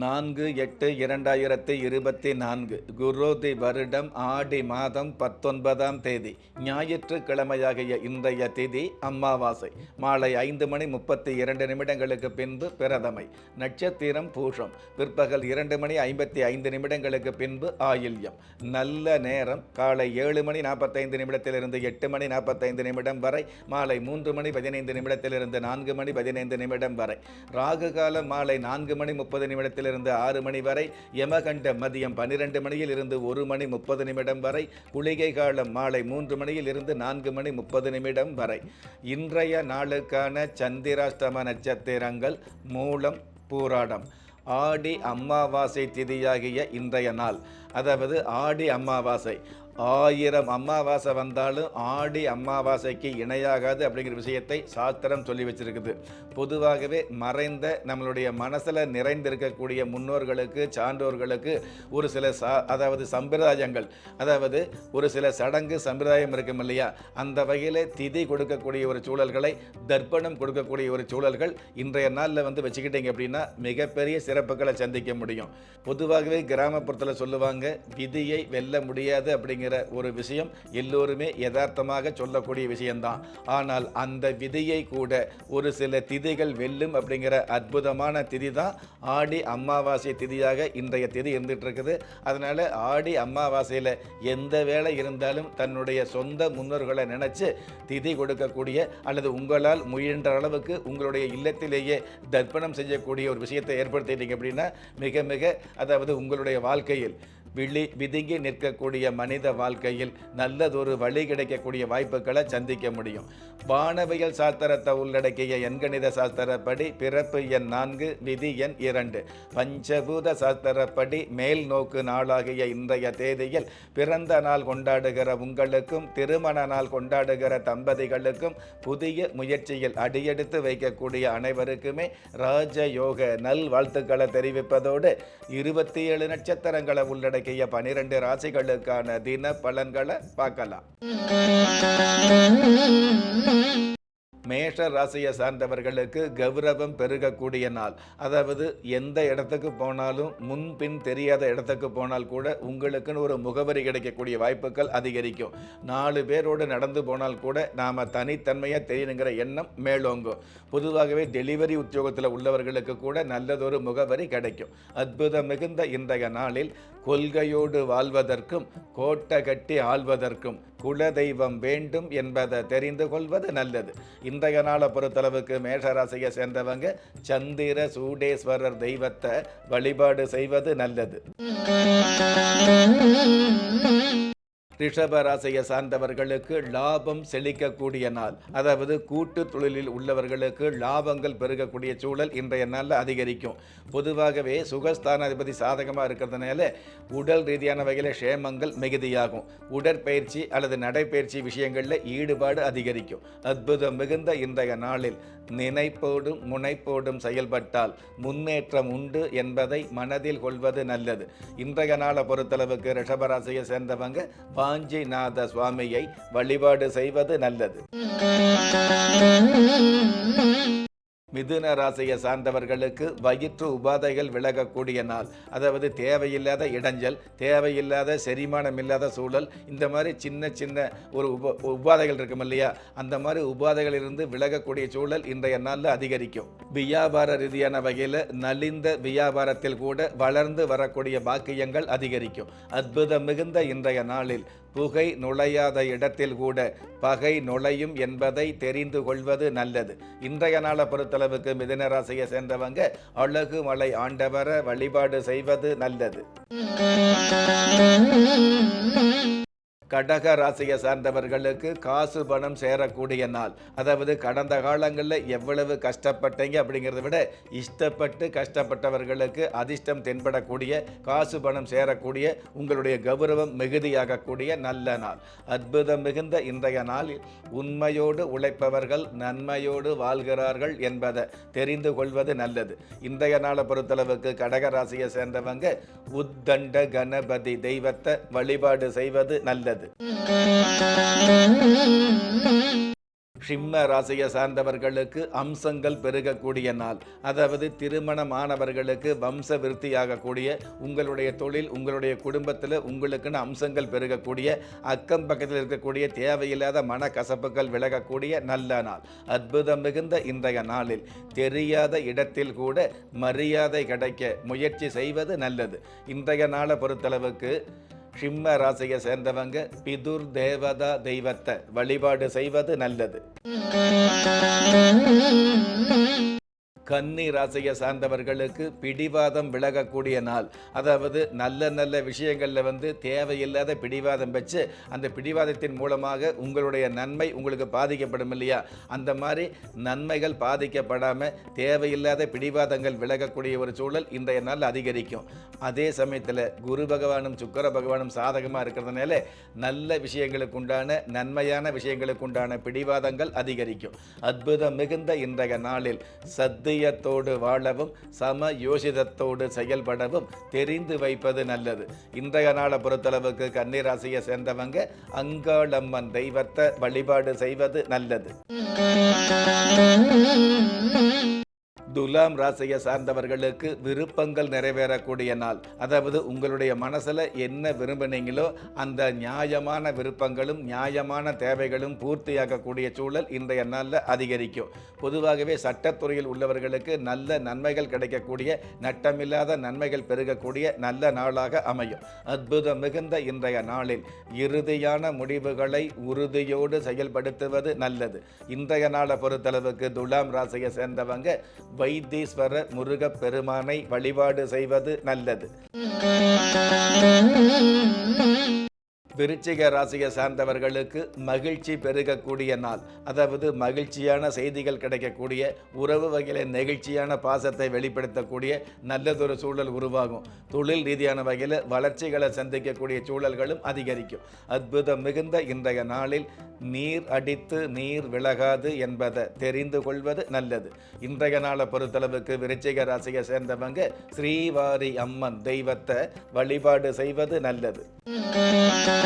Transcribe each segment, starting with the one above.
நான்கு எட்டு இரண்டாயிரத்தி இருபத்தி நான்கு குரோதி வருடம் ஆடி மாதம் பத்தொன்பதாம் தேதி ஞாயிற்றுக்கிழமையாகிய இன்றைய திதி அம்மாவாசை மாலை ஐந்து மணி முப்பத்தி இரண்டு நிமிடங்களுக்கு பின்பு பிரதமை நட்சத்திரம் பூஷம் பிற்பகல் இரண்டு மணி ஐம்பத்தி ஐந்து நிமிடங்களுக்கு பின்பு ஆயில்யம் நல்ல நேரம் காலை ஏழு மணி நாற்பத்தைந்து நிமிடத்திலிருந்து எட்டு மணி நாற்பத்தைந்து நிமிடம் வரை மாலை மூன்று மணி பதினைந்து நிமிடத்திலிருந்து நான்கு மணி பதினைந்து நிமிடம் வரை ராகு காலம் மாலை நான்கு மணி முப்பது நிமிடத்தில் இருந்து ஆறு மணி வரை யமகண்ட மதியம் பன்னிரண்டு மணியில் இருந்து ஒரு மணி முப்பது நிமிடம் வரை குளிகை காலம் மாலை மூன்று மணியில் இருந்து நான்கு மணி முப்பது நிமிடம் வரை. இன்றைய நாளுக்கான சந்திராஷ்டம நட்சத்திரங்கள் மூலம் பூராடம். ஆடி அமாவாசை திதியாகிய இன்றைய நாள். அதாவது ஆடி அமாவாசை. ஆயிரம் அமாவாசை வந்தாலும் ஆடி அமாவாசைக்கு இணையாகாது அப்படிங்கிற விஷயத்தை சாஸ்திரம் சொல்லி வச்சிருக்குது. பொதுவாகவே மறைந்த நம்மளுடைய மனசில் நிறைந்திருக்கக்கூடிய முன்னோர்களுக்கு சான்றோர்களுக்கு ஒரு சில சா அதாவது சம்பிரதாயங்கள் அதாவது ஒரு சில சடங்கு சம்பிரதாயம் இருக்கும் இல்லையா? அந்த வகையில் திதி கொடுக்கக்கூடிய ஒரு சூழல்களை தர்ப்பணம் கொடுக்கக்கூடிய ஒரு சூழல்கள் இன்றைய நாளில் வந்து வச்சுக்கிட்டீங்க அப்படின்னா மிகப்பெரிய சிறப்புகளை சந்திக்க முடியும். பொதுவாகவே கிராமப்புறத்தில் சொல்லுவாங்க விதியை வெல்ல முடியாது அப்படிங்கிற ஒரு விஷயம் எல்லோருமே யதார்த்தமாக சொல்லக்கூடிய விஷயம்தான். ஆனால் அந்த விதியை கூட ஒரு சில திதிகள் வெல்லும் அப்படிங்கிற அற்புதமான திதி தான் ஆடி அமாவாசை திதியாக இன்றைய திதி இருந்துட்டு இருக்குது ஆடி அமாவாசையில் எந்த வேலை இருந்தாலும் தன்னுடைய சொந்த முன்னோர்களை நினச்சி திதி கொடுக்கக்கூடிய அல்லது உங்களால் முயன்ற அளவுக்கு உங்களுடைய இல்லத்திலேயே தர்ப்பணம் செய்யக்கூடிய ஒரு விஷயத்தை ஏற்படுத்திட்டீங்க அப்படின்னா மிக மிக அதாவது உங்களுடைய வாழ்க்கையில் விழி விதுங்கி நிற்கக்கூடிய மனித வாழ்க்கையில் நல்லதொரு வழி கிடைக்கக்கூடிய வாய்ப்புகளை சந்திக்க முடியும். வானவியல் சாஸ்திரத்தை உள்ளடக்கிய எண்கணித சாஸ்திரப்படி பிறப்பு எண் நான்கு விதி எண் இரண்டு. பஞ்சபூத சாஸ்திரப்படி மேல் நோக்கு நாளாகிய இன்றைய தேதியில் பிறந்த நாள் கொண்டாடுகிற உங்களுக்கும் திருமண நாள் கொண்டாடுகிற தம்பதிகளுக்கும் புதிய முயற்சியில் அடியெடுத்து வைக்கக்கூடிய அனைவருக்குமே ராஜயோக நல் வாழ்த்துக்களை தெரிவிப்பதோடு இருபத்தி ஏழு நட்சத்திரங்களை உள்ளடக்கிய பனிரெண்டு ராசிகளுக்கான தின பலன்களை பார்க்கலாம். மேஷ ராசியை சார்ந்தவர்களுக்கு கௌரவம் பெருகக்கூடிய நாள். அதாவது எந்த இடத்துக்கு போனாலும் முன்பின் தெரியாத இடத்துக்கு போனால் கூட உங்களுக்குன்னு ஒரு முகவரி கிடைக்கக்கூடிய வாய்ப்புகள் அதிகரிக்கும். நாலு பேரோடு நடந்து போனால் கூட நாம் தனித்தன்மையாக தெரியணுங்கிற எண்ணம் மேலோங்கும். பொதுவாகவே டெலிவரி உத்தியோகத்தில் உள்ளவர்களுக்கு கூட நல்லதொரு முகவரி கிடைக்கும். அற்புதம் மிகுந்த இன்றைய நாளில் கொள்கையோடு வாழ்வதற்கும் கோட்டை கட்டி ஆள்வதற்கும் குலதெய்வம் வேண்டும் என்பதை தெரிந்து கொள்வது நல்லது. இன்றைய நாளை பொறுத்தளவுக்கு மேஷராசியை சேர்ந்தவங்க சந்திர சூடேஸ்வரர் தெய்வத்தை வழிபாடு செய்வது நல்லது. ரிஷப ராசியை சார்ந்தவர்களுக்கு லாபம் செழிக்கக்கூடிய நாள். அதாவது கூட்டு தொழிலில் உள்ளவர்களுக்கு லாபங்கள் பெருகக்கூடிய சூழல் இன்றைய நாளில் அதிகரிக்கும். பொதுவாகவே சுகஸ்தானாதிபதி சாதகமாக இருக்கிறதுனால உடல் ரீதியான வகையில் க்ஷேமங்கள் மிகுதியாகும். உடற்பயிற்சி அல்லது நடைப்பயிற்சி விஷயங்களில் ஈடுபாடு அதிகரிக்கும். அற்புதம் மிகுந்த இன்றைய நாளில் நினைப்போடும் முனைப்போடும் செயல்பட்டால் முன்னேற்றம் உண்டு என்பதை மனதில் கொள்வது நல்லது. இன்றைய நாளை பொறுத்தளவுக்கு ரிஷபராசியை சேர்ந்தவங்க காஞ்சிநாத சுவாமியை வழிபாடு செய்வது நல்லது. மிதுன ராசியை சார்ந்தவர்களுக்கு வயிற்று உபாதைகள் விலகக்கூடிய நாள். அதாவது தேவையில்லாத இடைஞ்சல் தேவையில்லாத செரிமானம் இல்லாத சூழல் இந்த மாதிரி சின்ன சின்ன ஒரு உப உபாதைகள் இருக்கும் இல்லையா? அந்த மாதிரி உபாதைகளிலிருந்து விலகக்கூடிய சூழல் இன்றைய நாளில் அதிகரிக்கும். வியாபார ரீதியான வகையில் நலிந்த வியாபாரத்தில் கூட வளர்ந்து வரக்கூடிய பாக்கியங்கள் அதிகரிக்கும். அற்புதம் மிகுந்த இன்றைய நாளில் புகை நுழையாத இடத்தில் கூட பகை நுழையும் என்பதை தெரிந்து கொள்வது நல்லது. இன்றைய நாளை பொறுத்தளவுக்கு மிதனராசியை சேர்ந்தவங்க அழகு மலை ஆண்டவர வழிபாடு செய்வது நல்லது. கடக ராசியை சார்ந்தவர்களுக்கு காசு பணம் சேரக்கூடிய நாள். அதாவது கடந்த காலங்களில் எவ்வளவு கஷ்டப்பட்டீங்க அப்படிங்கிறத விட இஷ்டப்பட்டு கஷ்டப்பட்டவர்களுக்கு அதிர்ஷ்டம் தென்படக்கூடிய காசு பணம் சேரக்கூடிய உங்களுடைய கௌரவம் மிகுதியாகக்கூடிய நல்ல நாள். அற்புதம் மிகுந்த இன்றைய நாளில் உண்மையோடு உழைப்பவர்கள் நன்மையோடு வாழ்கிறார்கள் என்பதை தெரிந்து கொள்வது நல்லது. இன்றைய நாளை பொறுத்தளவுக்கு கடக ராசியை சேர்ந்தவங்க உத்தண்ட கணபதி தெய்வத்தை வழிபாடு செய்வது நல்லது. சிம்ம ராசியை சார்ந்தவர்களுக்கு அம்சங்கள் பெருகக்கூடிய நாள். அதாவது திருமணமானவர்களுக்கு வம்ச விருத்தியாகக்கூடிய உங்களுடைய தொழில் உங்களுடைய குடும்பத்தில் உங்களுக்குன்னு அம்சங்கள் பெருகக்கூடிய அக்கம் பக்கத்தில் இருக்கக்கூடிய தேவையில்லாத மனக்கசப்புகள் விலகக்கூடிய நல்ல நாள். அற்புதம் மிகுந்த இன்றைய நாளில் தெரியாத இடத்தில் கூட மரியாதை கிடைக்க முயற்சி செய்வது நல்லது. இன்றைய நாளை பொறுத்தளவுக்கு சிம்ம ராசியை சேர்ந்தவங்க பிதுர் தேவதா தெய்வத்தை வழிபாடு செய்வது நல்லது. கன்னி ராசியை சார்ந்தவர்களுக்கு பிடிவாதம் விலகக்கூடிய நாள். அதாவது நல்ல நல்ல விஷயங்களில் வந்து தேவையில்லாத பிடிவாதம் வச்சு அந்த பிடிவாதத்தின் மூலமாக உங்களுடைய நன்மை உங்களுக்கு பாதிக்கப்படும் இல்லையா? அந்த மாதிரி நன்மைகள் பாதிக்கப்படாமல் தேவையில்லாத பிடிவாதங்கள் விலகக்கூடிய ஒரு சூழல் இன்றைய நாள் அதிகரிக்கும். அதே சமயத்தில் குரு பகவானும் சுக்கர பகவானும் சாதகமாக இருக்கிறதுனால நல்ல விஷயங்களுக்கு உண்டான நன்மையான விஷயங்களுக்கு உண்டான பிடிவாதங்கள் அதிகரிக்கும். அற்புதம் மிகுந்த இன்றைய நாளில் சத்தியத்தோடு வாழவும் சம யோசிதத்தோடு செயல்படவும் தெரிந்து வைப்பது நல்லது. இன்றைய நாளை பொறுத்தளவுக்கு கன்னிராசியை சேர்ந்தவங்க அங்காளம்மன் தெய்வத்தை வழிபாடு செய்வது நல்லது. துலாம் ராசியை சார்ந்தவர்களுக்கு விருப்பங்கள் நிறைவேறக்கூடிய நாள். அதாவது உங்களுடைய மனசில் என்ன விரும்பினீங்களோ அந்த நியாயமான விருப்பங்களும் நியாயமான தேவைகளும் பூர்த்தியாகக்கூடிய சூழல் இன்றைய நாளில் அதிகரிக்கும். பொதுவாகவே சட்டத்துறையில் உள்ளவர்களுக்கு நல்ல நன்மைகள் கிடைக்கக்கூடிய நட்டமில்லாத நன்மைகள் பெருகக்கூடிய நல்ல நாளாக அமையும். அற்புதம் மிகுந்த இன்றைய நாளில் இறுதியான முடிவுகளை உறுதியோடு செயல்படுத்துவது நல்லது. இன்றைய நாளை பொறுத்தளவுக்கு துலாம் ராசியை சேர்ந்தவங்க வைத்தீஸ்வர முருகப் பெருமானை வழிபாடு செய்வது நல்லது. விருச்சிக ராசியை சார்ந்தவர்களுக்கு மகிழ்ச்சி பெருகக்கூடிய நாள். அதாவது மகிழ்ச்சியான செய்திகள் கிடைக்கக்கூடிய உறவு வகையில் நெகிழ்ச்சியான பாசத்தை வெளிப்படுத்தக்கூடிய நல்லதொரு சூழல் உருவாகும். தொழில் ரீதியான வகையில் வளர்ச்சிகளை சந்திக்கக்கூடிய சூழல்களும் அதிகரிக்கும். அற்புதம் மிகுந்த இன்றைய நாளில் நீர் அடித்து நீர் விலகாது என்பதை தெரிந்து கொள்வது நல்லது. இன்றைய நாளை பொறுத்தளவுக்கு விருச்சிக ராசியை சேர்ந்தவங்க ஸ்ரீவாரி அம்மன் தெய்வத்தை வழிபாடு செய்வது நல்லது.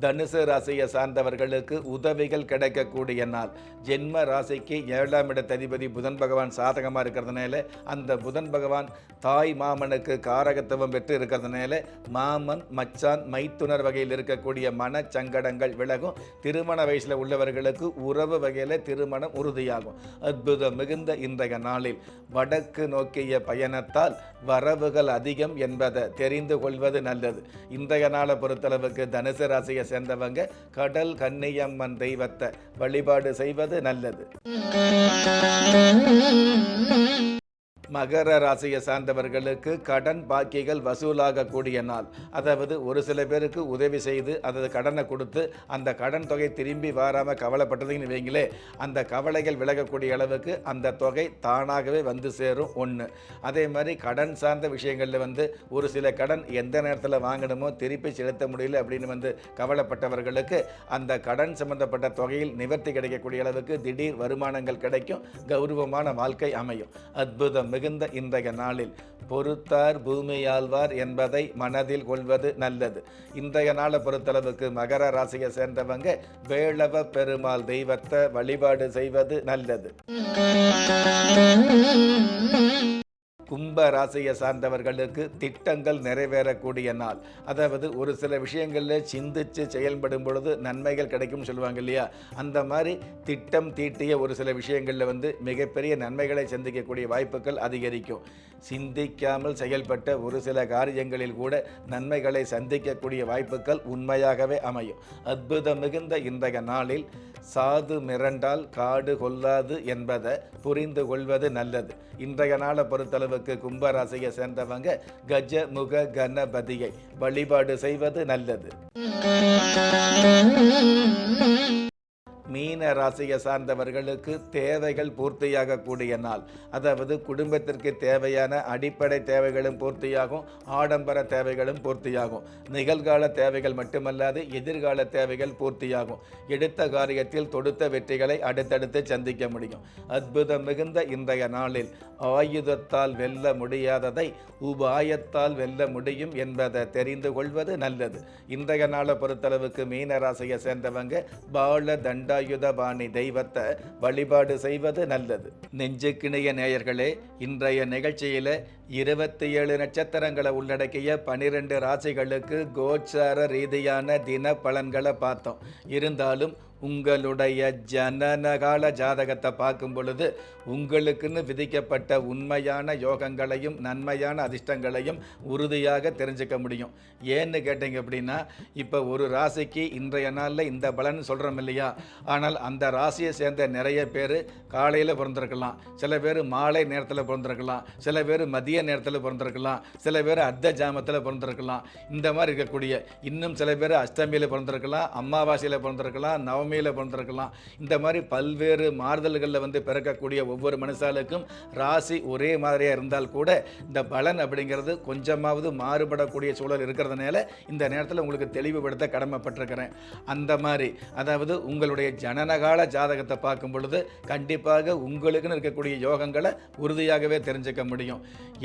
தனுசு ராசியை சார்ந்தவர்களுக்கு உதவிகள் கிடைக்கக்கூடிய நாள். ஜென்ம ராசிக்கு ஏழாம் இடத்ததிபதி புதன் பகவான் சாதகமாக இருக்கிறதுனால அந்த புதன் பகவான் தாய் மாமனுக்கு காரகத்துவம் பெற்று இருக்கிறதுனால மாமன் மச்சான் மைத்துனர் வகையில் இருக்கக்கூடிய மனச்சங்கடங்கள் விலகும். திருமண வயசில் உள்ளவர்களுக்கு உறவு வகையில் திருமணம் உறுதியாகும். அற்புதம் மிகுந்த இன்றைய நாளில் வடக்கு நோக்கிய பயணத்தால் வரவுகள் அதிகம் என்பதை தெரிந்து கொள்வது நல்லது. இன்றைய நாளை பொறுத்தளவுக்கு தனுசு ராசியை சேர்ந்தவங்க கடல் கன்னியம்மன் தெய்வத்தை வழிபாடு செய்வது நல்லது. மகர ராசியை சார்ந்தவர்களுக்கு கடன் பாக்கிகள் வசூலாகக்கூடிய நாள். அதாவது ஒரு சில பேருக்கு உதவி செய்து அதாவது கடனை கொடுத்து அந்த கடன் தொகை திரும்பி வாராமல் கவலைப்பட்டதுன்னு வைங்களே அந்த கவலைகள் விலகக்கூடிய அளவுக்கு அந்த தொகை தானாகவே வந்து சேரும் ஒன்று அதே மாதிரி கடன் சார்ந்த விஷயங்களில் வந்து ஒரு சில கடன் எந்த நேரத்தில் வாங்கணுமோ திருப்பி செலுத்த முடியல அப்படின்னு வந்து கவலைப்பட்டவர்களுக்கு அந்த கடன் சம்பந்தப்பட்ட தொகையில் நிவர்த்தி கிடைக்கக்கூடிய அளவுக்கு திடீர் வருமானங்கள் கிடைக்கும் கௌரவமான வாழ்க்கை அமையும். அற்புதம். மிகுந்த இன்றைய நாளில் பொறுத்தார் பூமியாழ்வார் என்பதை மனதில் கொள்வது நல்லது. இன்றைய நாளை பொறுத்தளவுக்கு மகர ராசியை சேர்ந்தவங்க வேளவ பெருமாள் தெய்வத்தை வழிபாடு செய்வது நல்லது. கும்ப ராசியை சார்ந்தவர்களுக்கு திட்டங்கள் நிறைவேறக்கூடிய நாள். அதாவது ஒரு சில விஷயங்களில் சிந்தித்து செயல்படும் பொழுது நன்மைகள் கிடைக்கும்னு சொல்லுவாங்க இல்லையா? அந்த மாதிரி திட்டம் தீட்டிய ஒரு சில விஷயங்களில் வந்து மிகப்பெரிய நன்மைகளை சந்திக்கக்கூடிய வாய்ப்புகள் அதிகரிக்கும். சிந்திக்காமல் செயல்பட்ட ஒரு சில காரியங்களில் கூட நன்மைகளை சந்திக்கக்கூடிய வாய்ப்புகள் உண்மையாகவே அமையும். அற்புதம் மிகுந்த இன்றைய நாளில் சாது மிரண்டால் காடு கொல்லாது என்பதை புரிந்து கொள்வது நல்லது. இன்றைய நாளை பொறுத்தளவு அளவுக்கு கும்பராசியை சேர்ந்தவங்க கஜ முக கணபதியை வழிபாடு செய்வது நல்லது. மீன ராசியை சார்ந்தவர்களுக்கு தேவைகள் பூர்த்தியாகக்கூடிய நாள். அதாவது குடும்பத்திற்கு தேவையான அடிப்படை தேவைகளும் பூர்த்தியாகும் ஆடம்பர தேவைகளும் பூர்த்தியாகும். நிகழ்கால தேவைகள் மட்டுமல்லாது எதிர்கால தேவைகள் பூர்த்தியாகும். எடுத்த காரியத்தில் தொடுத்த வெற்றிகளை அடுத்தடுத்து சந்திக்க முடியும். அற்புதம் மிகுந்த இன்றைய நாளில் ஆயுதத்தால் வெல்ல முடியாததை உபாயத்தால் வெல்ல முடியும் என்பதை தெரிந்து கொள்வது நல்லது. இன்றைய நாளை பொறுத்தளவுக்கு மீன ராசியை சேர்ந்தவங்க பால சதாயுதபாணி தெய்வத்தை வழிபாடு செய்வது நல்லது. நெஞ்சுக்கிணைய நேயர்களே இன்றைய நிகழ்ச்சியில இருபத்தி ஏழு நட்சத்திரங்களை உள்ளடக்கிய பனிரெண்டு ராசிகளுக்கு கோச்சார ரீதியான தின பலன்களை பார்த்தோம். இருந்தாலும் உங்களுடைய ஜனனகால ஜாதகத்தை பார்க்கும் பொழுது உங்களுக்குன்னு விதிக்கப்பட்ட உண்மையான யோகங்களையும் நன்மையான அதிர்ஷ்டங்களையும் உறுதியாக தெரிஞ்சுக்க முடியும். ஏன்னு கேட்டீங்க அப்படின்னா இப்போ ஒரு ராசிக்கு இன்றைய நாளில் இந்த பலன் சொல்கிறோம் இல்லையா? ஆனால் அந்த ராசியை சேர்ந்த நிறைய பேர் காலையில் பிறந்திருக்கலாம். சில பேர் மாலை நேரத்தில் பிறந்திருக்கலாம். சில பேர் மதிய நேரத்தில் பிறந்திருக்கலாம். சில பேர் அர்த்த ஜாமத்தில் பிறந்திருக்கலாம். இந்த மாதிரி இருக்கக்கூடிய இன்னும் சில பேர் அஷ்டமியில் பிறந்திருக்கலாம் அமாவாசையில் பிறந்திருக்கலாம் நவமியில் பிறந்திருக்கலாம். இந்த மாதிரி பல்வேறு மாறுதல்களில் வந்து பிறக்கக்கூடிய ஒவ்வொரு மனுஷாலுக்கும் ராசி ஒரே மாதிரியாக இருந்தால் கூட இந்த பலன் அப்படிங்கிறது கொஞ்சமாவது மாறுபடக்கூடிய சூழல் இருக்கிறதுனால இந்த நேரத்தில் உங்களுக்கு தெளிவுபடுத்த கடமைப்பட்டிருக்கிறேன். அந்த மாதிரி அதாவது உங்களுடைய ஜனனகால ஜாதகத்தை பார்க்கும் பொழுது கண்டிப்பாக உங்களுக்குன்னு இருக்கக்கூடிய யோகங்களை உறுதியாகவே தெரிஞ்சுக்க முடியும்.